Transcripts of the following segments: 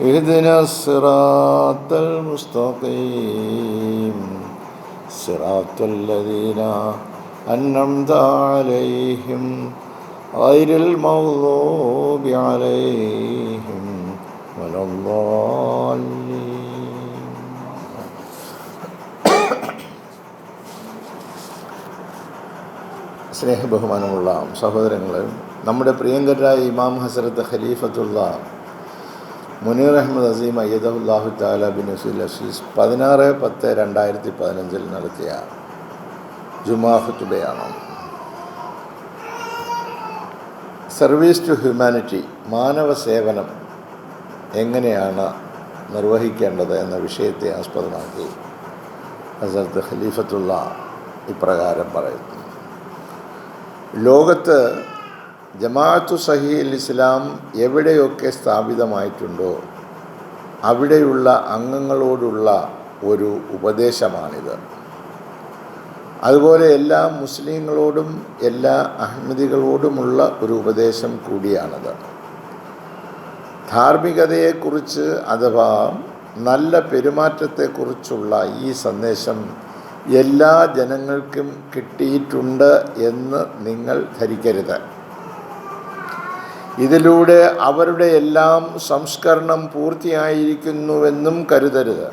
اهدنا الصراط المستقيم صراط الذين أنعمت عليهم غير المغضوب عليهم ولا الضالين സ്നേഹബഹുമാനമുള്ള സഹോദരങ്ങൾ നമ്മുടെ പ്രിയങ്കരായ ഇമാം ഹസരത്ത് ഖലീഫത്തുള്ള മുനീർ അഹമ്മദ് അസീം അയ്യദുല്ലാഹു താല ബിൻ നസീൽ അസീസ് പതിനാറ് പത്ത് രണ്ടായിരത്തി പതിനഞ്ചിൽ നടത്തിയ ജുമാഹുത്തുബയാണ് സർവീസ് ടു ഹ്യൂമാനിറ്റി മാനവ സേവനം എങ്ങനെയാണ് നിർവഹിക്കേണ്ടത് എന്ന വിഷയത്തെ ആസ്പദമാക്കി ഹസരത്ത് ഖലീഫത്തുള്ള ഇപ്രകാരം പറയുന്നു. ലോകത്ത് ജമാഅത്തു സഹീൽ ഇസ്ലാം എവിടെയൊക്കെ സ്ഥാപിതമായിട്ടുണ്ടോ അവിടെയുള്ള അംഗങ്ങളോടുള്ള ഒരു ഉപദേശമാണിത്. അതുപോലെ എല്ലാ മുസ്ലിങ്ങളോടും എല്ലാ അഹമ്മദികളോടുമുള്ള ഒരു ഉപദേശം കൂടിയാണത്. ധാർമ്മികതയെക്കുറിച്ച് അഥവാ നല്ല പെരുമാറ്റത്തെക്കുറിച്ചുള്ള ഈ സന്ദേശം എല്ലാ ജനങ്ങൾക്കും കിട്ടിയിട്ടുണ്ട് എന്ന് നിങ്ങൾ ധരിക്കരുത്. ഇതിലൂടെ അവരുടെ എല്ലാം സംസ്കരണം പൂർത്തിയായിരിക്കുന്നുവെന്നും കരുതരുത്.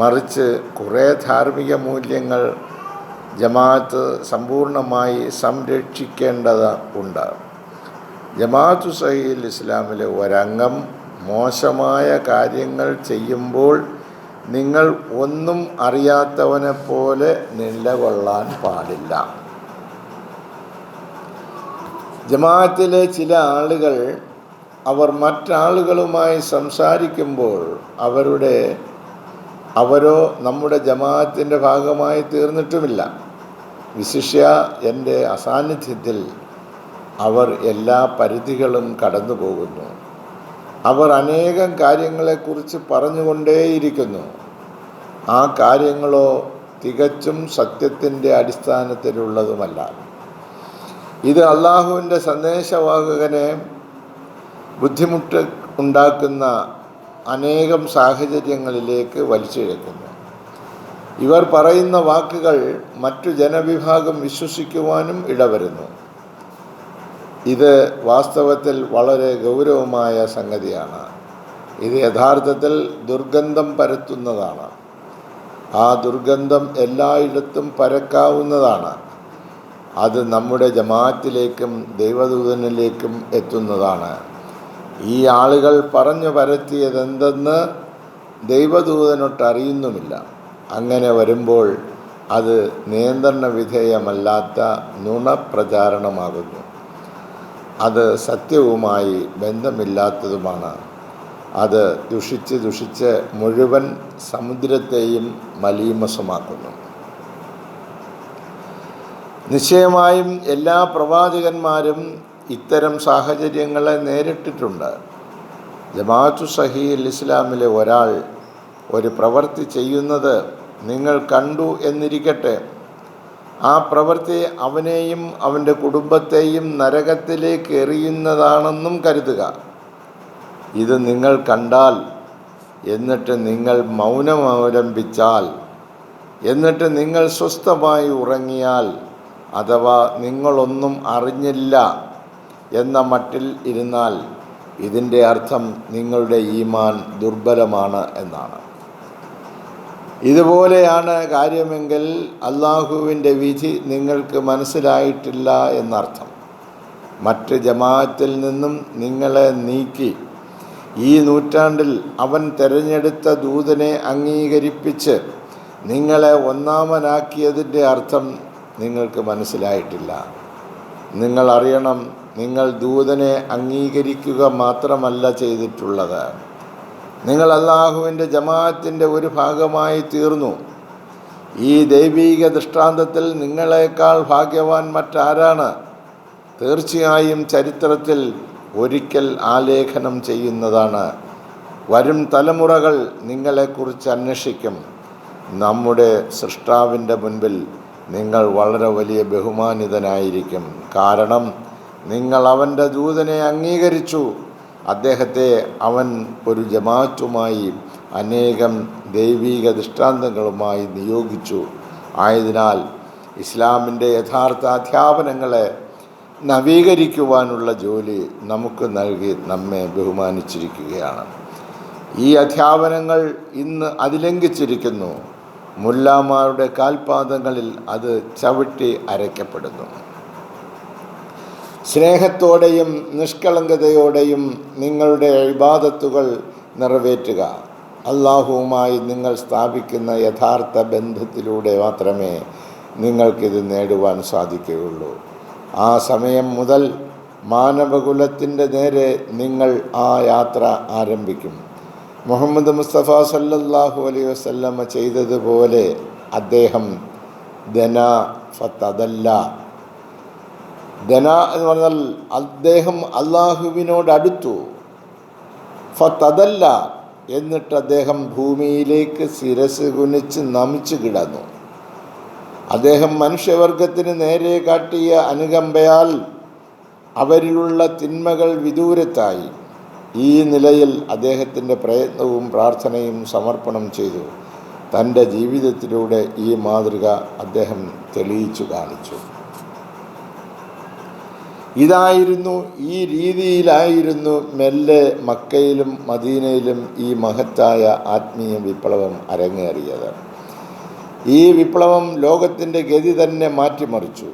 മറിച്ച് കുറേ ധാർമ്മിക മൂല്യങ്ങൾ ജമാഅത്ത് സമ്പൂർണമായി സംരക്ഷിക്കേണ്ടത് ഉണ്ട്. ജമാഅത്തു സഹീൽ ഇസ്ലാമിലെ ഒരംഗം മോശമായ കാര്യങ്ങൾ ചെയ്യുമ്പോൾ നിങ്ങൾ ഒന്നും അറിയാത്തവനെ പോലെ നിലകൊള്ളാൻ പാടില്ല. ജമാഅത്തിലെ ചില ആളുകൾ അവർ മറ്റാളുകളുമായി സംസാരിക്കുമ്പോൾ അവരുടെ അവരോ നമ്മുടെ ജമാഅത്തിന്റെ ഭാഗമായി തീർന്നിട്ടുമില്ല. വിശിഷ്യ എന്റെ അസാന്നിധ്യത്തിൽ അവർ എല്ലാ പരിധികളും കടന്നു പോകുന്നു അവർ അനേകം കാര്യങ്ങളെക്കുറിച്ച് പറഞ്ഞുകൊണ്ടേയിരിക്കുന്നു. ആ കാര്യങ്ങളോ തികച്ചും സത്യത്തിന്റെ അടിസ്ഥാനത്തിലുള്ളതുമല്ല. ഇത് അള്ളാഹുവിന്റെ സന്ദേശവാഹകനെ ബുദ്ധിമുട്ട് ഉണ്ടാക്കുന്ന അനേകം സാഹചര്യങ്ങളിലേക്ക് വലിച്ചിഴക്കുന്നു ഇവർ പറയുന്ന വാക്കുകൾ മറ്റു ജനവിഭാഗം വിശ്വസിക്കുവാനും ഇടവരുന്നു. ഇത് വാസ്തവത്തിൽ വളരെ ഗൗരവമായ സംഗതിയാണ്. ഇത് യഥാർത്ഥത്തിൽ ദുർഗന്ധം പരത്തുന്നതാണ്. ആ ദുർഗന്ധം എല്ലായിടത്തും പരക്കാവുന്നതാണ്. അത് നമ്മുടെ ജമാഅത്തിലേക്കും ദൈവദൂതനിലേക്കും എത്തുന്നതാണ്. ഈ ആളുകൾ പറഞ്ഞു പരത്തിയതെന്തെന്ന് ദൈവദൂതനൊട്ട് അറിയുന്നുമില്ല അങ്ങനെ വരുമ്പോൾ അത് നിയന്ത്രണ വിധേയമല്ലാത്ത നുണപ്രചാരണമാകുന്നു. അത് സത്യവുമായി ബന്ധമില്ലാത്തതുമാണ്. അത് ദുഷിച്ച് ദുഷിച്ച് മുഴുവൻ സമുദ്രത്തെയും മലീമസമാക്കുന്നു. നിശ്ചയമായും എല്ലാ പ്രവാചകന്മാരും ഇത്തരം സാഹചര്യങ്ങളെ നേരിട്ടിട്ടുണ്ട്. ജമാഅത്തു സഹീൽ ഇസ്ലാമിലെ ഒരാൾ ഒരു പ്രവൃത്തി ചെയ്യുന്നത് നിങ്ങൾ കണ്ടു എന്നിരിക്കട്ടെ. ആ പ്രവൃത്തി അവനെയും അവന്റെ കുടുംബത്തെയും നരകത്തിലേക്ക് എറിയുന്നതാണെന്നും കരുതുക. ഇത് നിങ്ങൾ കണ്ടാൽ എന്നിട്ട് നിങ്ങൾ മൗനമവലംബിച്ചാൽ എന്നിട്ട് നിങ്ങൾ സ്വസ്ഥമായി ഉറങ്ങിയാൽ അഥവാ നിങ്ങളൊന്നും അറിഞ്ഞില്ല എന്ന മട്ടിൽ ഇരുന്നാൽ ഇതിന്റെ അർത്ഥം നിങ്ങളുടെ ഈമാൻ ദുർബലമാണ് എന്നാണ്. ഇതുപോലെയാണ് കാര്യമെങ്കിൽ അള്ളാഹുവിന്റെ വിധി നിങ്ങൾക്ക് മനസ്സിലായിട്ടില്ല എന്നർത്ഥം. മറ്റ് ജമാഅത്തിൽ നിന്നും നിങ്ങളെ നീക്കി ഈ നൂറ്റാണ്ടിൽ അവൻ തിരഞ്ഞെടുത്ത ദൂതനെ അംഗീകരിപ്പിച്ച് നിങ്ങളെ ഒന്നാമനാക്കിയതിന്റെ അർത്ഥം നിങ്ങൾക്ക് മനസ്സിലായിട്ടില്ല. നിങ്ങൾ അറിയണം നിങ്ങൾ ദൂതനെ അംഗീകരിക്കുക മാത്രമല്ല ചെയ്തിട്ടുള്ളത്. നിങ്ങൾ അള്ളാഹുവിന്റെ ജമാഅത്തിന്റെ ഒരു ഭാഗമായി തീർന്നു. ഈ ദൈവീക ദൃഷ്ടാന്തത്തിൽ നിങ്ങളെക്കാൾ ഭാഗ്യവാൻ മറ്റാരാണ്? തീർച്ചയായും ചരിത്രത്തിൽ ഒരിക്കൽ ആലേഖനം ചെയ്യുന്നതാണ്. വരും തലമുറകൾ നിങ്ങളെക്കുറിച്ച് അന്വേഷിക്കും. നമ്മുടെ സൃഷ്ടാവിന്റെ മുൻപിൽ നിങ്ങൾ വളരെ വലിയ ബഹുമാനിതനായിരിക്കും. കാരണം നിങ്ങൾ അവന്റെ ദൂതനെ അംഗീകരിച്ചു. അദ്ദേഹത്തെ അവൻ ഒരു ജമാറ്റുമായി അനേകം ദൈവീക ദൃഷ്ടാന്തങ്ങളുമായി നിയോഗിച്ചു. ആയതിനാൽ ഇസ്ലാമിന്റെ യഥാർത്ഥ അധ്യാപനങ്ങളെ നവീകരിക്കുവാനുള്ള ജോലി നമുക്ക് നൽകി നമ്മെ ബഹുമാനിച്ചിരിക്കുകയാണ്. ഈ അധ്യാപനങ്ങൾ ഇന്ന് അതിലംഘിച്ചിരിക്കുന്നു. മുല്ലാമാരുടെ കാൽപാദങ്ങളിൽ അത് ചവിട്ടി അരയ്ക്കപ്പെടുന്നു. സ്നേഹത്തോടെയും നിഷ്കളങ്കതയോടെയും നിങ്ങളുടെ ഇബാദത്തുകൾ നിറവേറ്റുക. അള്ളാഹുവുമായി നിങ്ങൾ സ്ഥാപിക്കുന്ന യഥാർത്ഥ ബന്ധത്തിലൂടെ മാത്രമേ നിങ്ങൾക്കിത് നേടുവാൻ സാധിക്കുകയുള്ളൂ. ആ സമയം മുതൽ മാനവകുലത്തിന്റെ നേരെ നിങ്ങൾ ആ യാത്ര ആരംഭിക്കും. മുഹമ്മദ് മുസ്തഫ സല്ലല്ലാഹു അലൈ വസല്ലമ ചെയ്തതുപോലെ അദ്ദേഹം ധന ഫത്തതല്ല ധന എന്ന് പറഞ്ഞാൽ അദ്ദേഹം അള്ളാഹുവിനോട് അടുത്തു ഫത്തതല്ല എന്നിട്ട് അദ്ദേഹം ഭൂമിയിലേക്ക് ശിരസ് കുനിച്ച് നമിച്ചു കിടന്നു. അദ്ദേഹം മനുഷ്യവർഗത്തിന് നേരെ കാട്ടിയ അനുകമ്പയാൽ അവരിലുള്ള തിന്മകൾ വിദൂരത്തായി. ഈ നിലയിൽ അദ്ദേഹത്തിന്റെ പ്രയത്നവും പ്രാർത്ഥനയും സമർപ്പണം ചെയ്തു. തന്റെ ജീവിതത്തിലൂടെ ഈ മാതൃക അദ്ദേഹം തെളിയിച്ചു കാണിച്ചു. ഇതായിരുന്നു ഈ രീതിയിലായിരുന്നു മെല്ലെ മക്കയിലും മദീനയിലും ഈ മഹത്തായ ആത്മീയ വിപ്ലവം അരങ്ങേറിയത്. ഈ വിപ്ലവം ലോകത്തിന്റെ ഗതി തന്നെ മാറ്റിമറിച്ചു.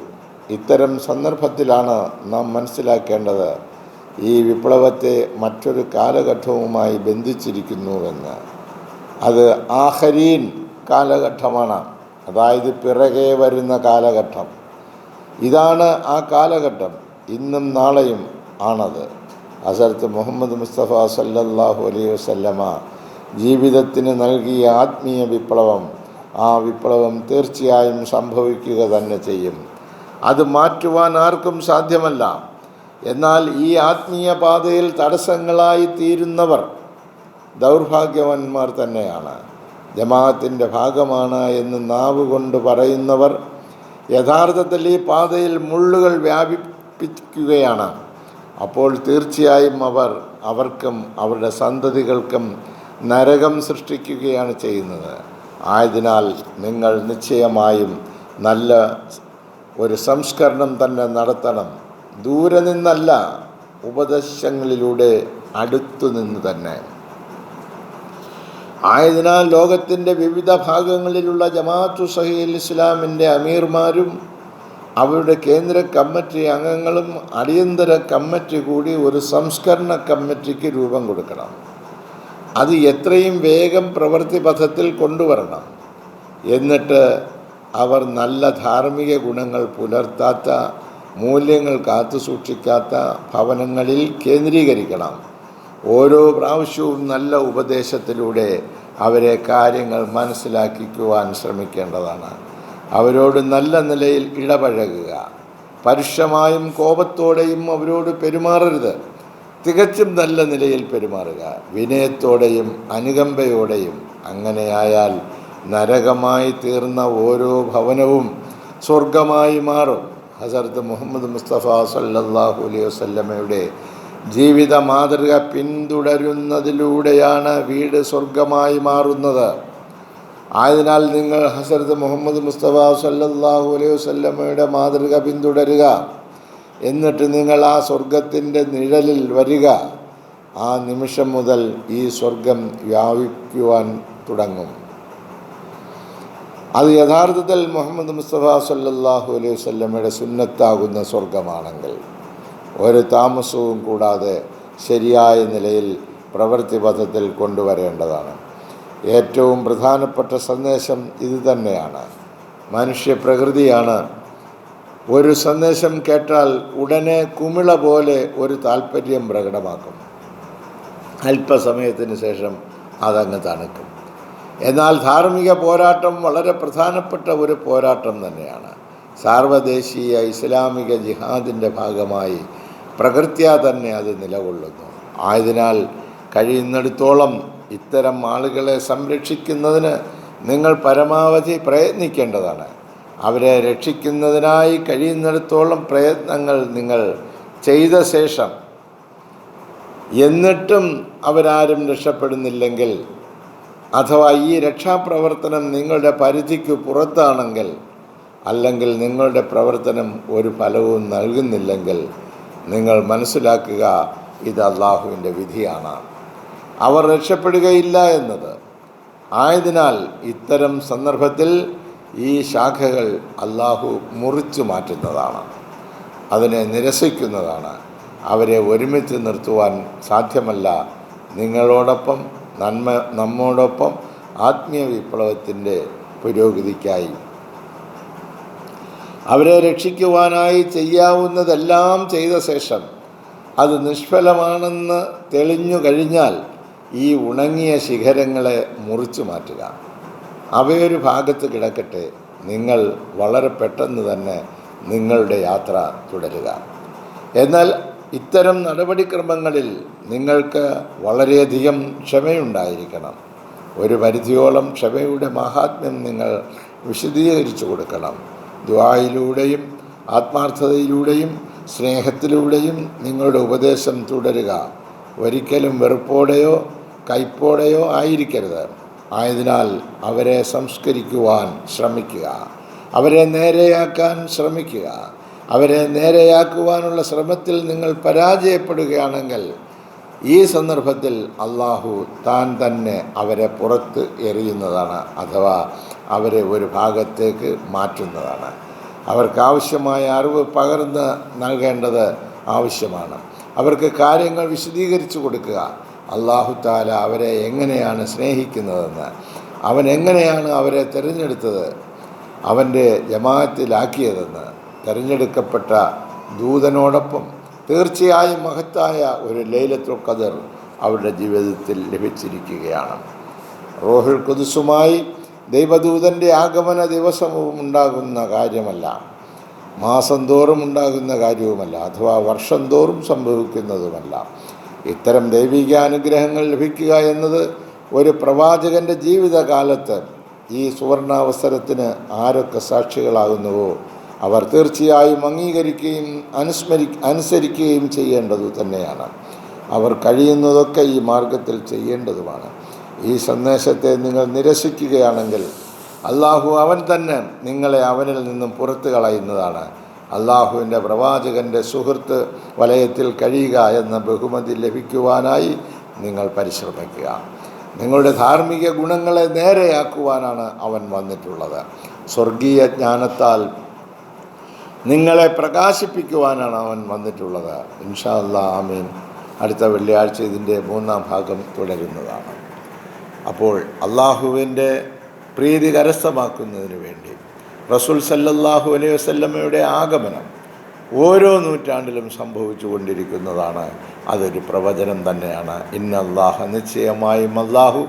ഇത്തരം സന്ദർഭത്തിലാണ് നാം മനസ്സിലാക്കേണ്ടത് ഈ വിപ്ലവത്തെ മറ്റൊരു കാലഘട്ടവുമായി ബന്ധിച്ചിരിക്കുന്നുവെന്ന്. അത് ആഹരീൻ കാലഘട്ടമാണ്. അതായത് പിറകെ വരുന്ന കാലഘട്ടം. ഇതാണ് ആ കാലഘട്ടം. ഇന്നും നാളെയും ആണത്. ഹസരത്ത് മുഹമ്മദ് മുസ്തഫ സല്ലല്ലാഹു അലൈഹി വസല്ലമ ജീവിതത്തിന് നൽകിയ ആത്മീയ വിപ്ലവം ആ വിപ്ലവം തീർച്ചയായും സംഭവിക്കുക തന്നെ ചെയ്യും. അത് മാറ്റുവാൻ ആർക്കും സാധ്യമല്ല. എന്നാൽ ഈ ആത്മീയ പാതയിൽ തടസ്സങ്ങളായി തീരുന്നവർ ദൗർഭാഗ്യവാന്മാർ തന്നെയാണ്. ജമാഅത്തിന്റെ ഭാഗമാണ് എന്ന് നാവ് കൊണ്ട് പറയുന്നവർ യഥാർത്ഥത്തിൽ ഈ പാതയിൽ മുള്ളുകൾ വ്യാപിപ്പിക്കുകയാണ്. അപ്പോൾ തീർച്ചയായും അവർ അവർക്കും അവരുടെ സന്തതികൾക്കും നരകം സൃഷ്ടിക്കുകയാണ് ചെയ്യുന്നത്. ആയതിനാൽ നിങ്ങൾ നിശ്ചയമായും നല്ല ഒരു സംസ്കരണം തന്നെ നടത്തണം. ദൂരെ നിന്നല്ല ഉപദേശങ്ങളിലൂടെ അടുത്തു നിന്ന് തന്നെ. ആയതിനാൽ ലോകത്തിന്റെ വിവിധ ഭാഗങ്ങളിലുള്ള ജമാഅത്തു സഹീൽ ഇസ്ലാമിന്റെ അമീർമാരും അവരുടെ കേന്ദ്ര കമ്മിറ്റി അംഗങ്ങളും അടിയന്തര കമ്മിറ്റി കൂടി ഒരു സംസ്കരണ കമ്മിറ്റിക്ക് രൂപം കൊടുക്കണം. അത് എത്രയും വേഗം പ്രവൃത്തി പഥത്തിൽ കൊണ്ടുവരണം. എന്നിട്ട് അവർ നല്ല ധാർമ്മിക ഗുണങ്ങൾ പുലർത്താത്ത മൂല്യങ്ങൾ കാത്തു സൂക്ഷിക്കാത്ത ഭവനങ്ങളിൽ കേന്ദ്രീകരിക്കണം. ഓരോ പ്രാവശ്യവും നല്ല ഉപദേശത്തിലൂടെ അവരെ കാര്യങ്ങൾ മനസ്സിലാക്കിക്കുവാൻ ശ്രമിക്കേണ്ടതാണ്. അവരോട് നല്ല നിലയിൽ ഇടപഴകുക. പരുഷമായും കോപത്തോടെയും അവരോട് പെരുമാറരുത്. തികച്ചും നല്ല നിലയിൽ പെരുമാറുക. വിനയത്തോടെയും അനുകമ്പയോടെയും അങ്ങനെയായാൽ നരകമായി തീർന്ന ഓരോ ഭവനവും സ്വർഗമായി മാറും. ഹസരത്ത് മുഹമ്മദ് മുസ്തഫ സല്ലാഹു അലൈഹി വസല്ലമയുടെ ജീവിത മാതൃക പിന്തുടരുന്നതിലൂടെയാണ് വീട് സ്വർഗമായി മാറുന്നത്. ആയതിനാൽ നിങ്ങൾ ഹസരത്ത് മുഹമ്മദ് മുസ്തഫ സല്ലാഹു അലൈഹി വസല്ലമയുടെ മാതൃക പിന്തുടരുക. എന്നിട്ട് നിങ്ങൾ ആ സ്വർഗത്തിന്റെ നിഴലിൽ വരിക. ആ നിമിഷം മുതൽ ഈ സ്വർഗം വ്യാപിക്കുവാൻ തുടങ്ങും. അത് യഥാർത്ഥത്തിൽ മുഹമ്മദ് മുസ്തഫ സല്ലാഹു അലൈഹി വസല്ലമയുടെ സുന്നത്താകുന്ന സ്വർഗമാണെങ്കിൽ ഒരു താമസവും കൂടാതെ ശരിയായ നിലയിൽ പ്രവൃത്തിപഥത്തിൽ കൊണ്ടുവരേണ്ടതാണ്. ഏറ്റവും പ്രധാനപ്പെട്ട സന്ദേശം ഇത് തന്നെയാണ്. മനുഷ്യ പ്രകൃതിയാണ്. ഒരു സന്ദേശം കേട്ടാൽ ഉടനെ കുമിള പോലെ ഒരു താല്പര്യം പ്രകടമാക്കും. അല്പസമയത്തിന് ശേഷം അതങ്ങ് തണുക്കും. എന്നാൽ ധാർമ്മിക പോരാട്ടം വളരെ പ്രധാനപ്പെട്ട ഒരു പോരാട്ടം തന്നെയാണ്. സാർവദേശീയ ഇസ്ലാമിക ജിഹാദിന്റെ ഭാഗമായി പ്രകൃത്യാ തന്നെ അത് നിലകൊള്ളുന്നു. ആയതിനാൽ കഴിയുന്നിടത്തോളം ഇത്തരം ആളുകളെ സംരക്ഷിക്കുന്നതിന് നിങ്ങൾ പരമാവധി പ്രയത്നിക്കേണ്ടതാണ്. അവരെ രക്ഷിക്കുന്നതിനായി കഴിയുന്നിടത്തോളം പ്രയത്നങ്ങൾ നിങ്ങൾ ചെയ്ത ശേഷം എന്നിട്ടും അവരാരും രക്ഷപ്പെടുന്നില്ലെങ്കിൽ അഥവാ ഈ രക്ഷാപ്രവർത്തനം നിങ്ങളുടെ പരിധിക്ക് പുറത്താണെങ്കിൽ അല്ലെങ്കിൽ നിങ്ങളുടെ പ്രവർത്തനം ഒരു ഫലവും നൽകുന്നില്ലെങ്കിൽ നിങ്ങൾ മനസ്സിലാക്കുക ഇത് അള്ളാഹുവിന്റെ വിധിയാണ്. അവർ രക്ഷപ്പെടുകയില്ല എന്നത്. ആയതിനാൽ ഇത്തരം സന്ദർഭത്തിൽ ഈ ശാഖകൾ അള്ളാഹു മുറിച്ചു മാറ്റുന്നതാണ്. അതിനെ നിരസിക്കുന്നതാണ്. അവരെ ഒരുമിച്ച് നിർത്തുവാൻ സാധ്യമല്ല. നിങ്ങളോടൊപ്പം നന്മ നമ്മോടൊപ്പം ആത്മീയ വിപ്ലവത്തിന്റെ പുരോഗതിക്കായി. അവരെ രക്ഷിക്കുവാനായി ചെയ്യാവുന്നതെല്ലാം ചെയ്ത ശേഷം അത് നിഷ്ഫലമാണെന്ന് തെളിഞ്ഞു കഴിഞ്ഞാൽ ഈ ഉണങ്ങിയ ശിഖരങ്ങളെ മുറിച്ചു മാറ്റുക. അവയൊരു ഭാഗത്ത് കിടക്കട്ടെ നിങ്ങൾ വളരെ പെട്ടെന്ന് തന്നെ നിങ്ങളുടെ യാത്ര തുടരുക. എന്നാൽ ഇത്തരം നടപടിക്രമങ്ങളിൽ നിങ്ങൾക്ക് വളരെയധികം ക്ഷമയുണ്ടായിരിക്കണം. ഒരു പരിധിയോളം ക്ഷമയുടെ മഹാത്മ്യം നിങ്ങൾ വിശദീകരിച്ചു കൊടുക്കണം. ദ്വായിലൂടെയും ആത്മാർത്ഥതയിലൂടെയും സ്നേഹത്തിലൂടെയും നിങ്ങളുടെ ഉപദേശം തുടരുക. ഒരിക്കലും വെറുപ്പോടെയോ കയ്പോടെയോ ആയിരിക്കരുത്. ആയതിനാൽ അവരെ സംസ്കരിക്കുവാൻ ശ്രമിക്കുക. അവരെ നേരെയാക്കാൻ ശ്രമിക്കുക. അവരെ നേരെയാക്കുവാനുള്ള ശ്രമത്തിൽ നിങ്ങൾ പരാജയപ്പെടുകയാണെങ്കിൽ ഈ സന്ദർഭത്തിൽ അള്ളാഹു താൻ തന്നെ അവരെ പുറത്ത് എറിയുന്നതാണ് അഥവാ അവരെ ഒരു ഭാഗത്തേക്ക് മാറ്റുന്നതാണ്. അവർക്കാവശ്യമായ അറിവ് പകർന്ന് നൽകേണ്ടത് ആവശ്യമാണ്. അവർക്ക് കാര്യങ്ങൾ വിശദീകരിച്ചു കൊടുക്കുക. അള്ളാഹു താല അവരെ എങ്ങനെയാണ് സ്നേഹിക്കുന്നതെന്ന്. അവൻ എങ്ങനെയാണ് അവരെ തിരഞ്ഞെടുത്തത്. അവന്റെ ജമാഅത്തിലാക്കിയതെന്ന്. തിരഞ്ഞെടുക്കപ്പെട്ട ദൂതനോടൊപ്പം തീർച്ചയായും മഹത്തായ ഒരു ലൈലത്തു ഖദർ അവരുടെ ജീവിതത്തിൽ ലഭിച്ചിരിക്കുകയാണ്. റോഹിൽ കുതുസുമായി ദൈവദൂതന്റെ ആഗമന ദിവസവും ഉണ്ടാകുന്ന കാര്യമല്ല മാസം തോറും ഉണ്ടാകുന്ന കാര്യവുമല്ല അഥവാ വർഷം തോറും സംഭവിക്കുന്നതുമല്ല. ഇത്തരം ദൈവിക അനുഗ്രഹങ്ങൾ ലഭിക്കുക എന്നത് ഒരു പ്രവാചകന്റെ ജീവിതകാലത്ത് ഈ സുവർണാവസരത്തിന് ആരൊക്കെ സാക്ഷികളാകുന്നുവോ അവർ തീർച്ചയായും അംഗീകരിക്കുകയും അനുസ്മരി അനുസരിക്കുകയും ചെയ്യേണ്ടതു തന്നെയാണ്. അവർ കഴിയുന്നതൊക്കെ ഈ മാർഗത്തിൽ ചെയ്യേണ്ടതുമാണ്. ഈ സന്ദേശത്തെ നിങ്ങൾ നിരസിക്കുകയാണെങ്കിൽ അള്ളാഹു അവൻ തന്നെ നിങ്ങളെ അവനിൽ നിന്നും പുറത്തു കളയുന്നതാണ്. അള്ളാഹുവിന്റെ പ്രവാചകന്റെ സുഹൃത്ത് വലയത്തിൽ കഴിയുക എന്ന ബഹുമതി ലഭിക്കുവാനായി നിങ്ങൾ പരിശ്രമിക്കുക. നിങ്ങളുടെ ധാർമ്മിക ഗുണങ്ങളെ നേരെയാക്കുവാനാണ് അവൻ വന്നിട്ടുള്ളത്. സ്വർഗീയ ജ്ഞാനത്താൽ നിങ്ങളെ പ്രകാശിപ്പിക്കുവാനാണ് അവൻ വന്നിട്ടുള്ളത്. ഇൻഷാല്ല ആമീൻ. അടുത്ത വെള്ളിയാഴ്ച ഇതിന്റെ മൂന്നാം ഭാഗം തുടരുന്നതാണ്. അപ്പോൾ അള്ളാഹുവിന്റെ പ്രീതി കരസ്ഥമാക്കുന്നതിന് വേണ്ടി റസൂൽ സല്ലല്ലാഹു അലൈഹി വസല്ലമയുടെ ആഗമനം ഓരോ നൂറ്റാണ്ടിലും സംഭവിച്ചു കൊണ്ടിരിക്കുന്നതാണ്. അതൊരു പ്രവചനം തന്നെയാണ്. ഇന്നല്ലാഹ നിശ്ചയമായും അള്ളാഹു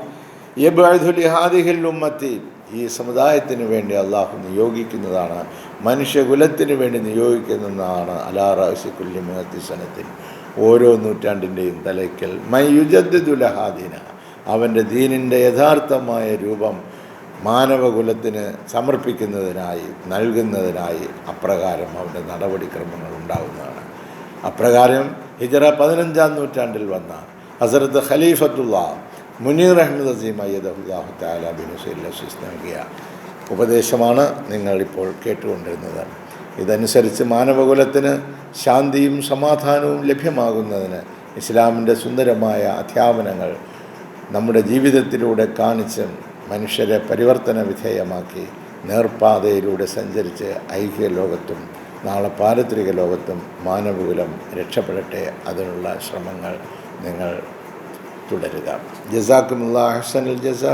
യബുലിഹാദിഹിൽ ഉമ്മത്തി. ഈ സമുദായത്തിന് വേണ്ടി അള്ളാഹു നിയോഗിക്കുന്നതാണ്. മനുഷ്യകുലത്തിന് വേണ്ടി നിയോഗിക്കുന്നതാണ് അലാ റാസിക്കുല്ലി മുഹത്തി സനത്തിൽ ഓരോ നൂറ്റാണ്ടിന്റെയും തലയ്ക്കൽ. മയുജദ്ദുലഹാദീന അവന്റെ ദീനിന്റെ യഥാർത്ഥമായ രൂപം മാനവകുലത്തിന് സമർപ്പിക്കുന്നതിനായി നൽകുന്നതിനായി അപ്രകാരം അവന്റെ നടപടിക്രമങ്ങൾ ഉണ്ടാകുന്നതാണ് അപ്രകാരം ഹിജറ പതിനഞ്ചാം നൂറ്റാണ്ടിൽ വന്ന ഹസരത്ത് ഖലീഫത്തുള്ള മുനീർ അഹമ്മദ് അസീം അയ്യദാഹു താല ബിനുസൈലീസ് നൽകിയ ഉപദേശമാണ് നിങ്ങളിപ്പോൾ കേട്ടുകൊണ്ടിരുന്നത്. ഇതനുസരിച്ച് മാനവകുലത്തിന് ശാന്തിയും സമാധാനവും ലഭ്യമാകുന്നതിന് ഇസ്ലാമിന്റെ സുന്ദരമായ അധ്യാപനങ്ങൾ നമ്മുടെ ജീവിതത്തിലൂടെ കാണിച്ചും മനുഷ്യരെ പരിവർത്തന വിധേയമാക്കി നേർപ്പാതയിലൂടെ സഞ്ചരിച്ച് ഐക്യ ലോകത്തും നാളെ പാരത്രിക ലോകത്തും മാനവകുലം രക്ഷപ്പെടട്ടെ അതിനുള്ള ശ്രമങ്ങൾ നിങ്ങൾ തുടരുക. ജസാക്കുമുള്ള ഹസനുൽ ജസാ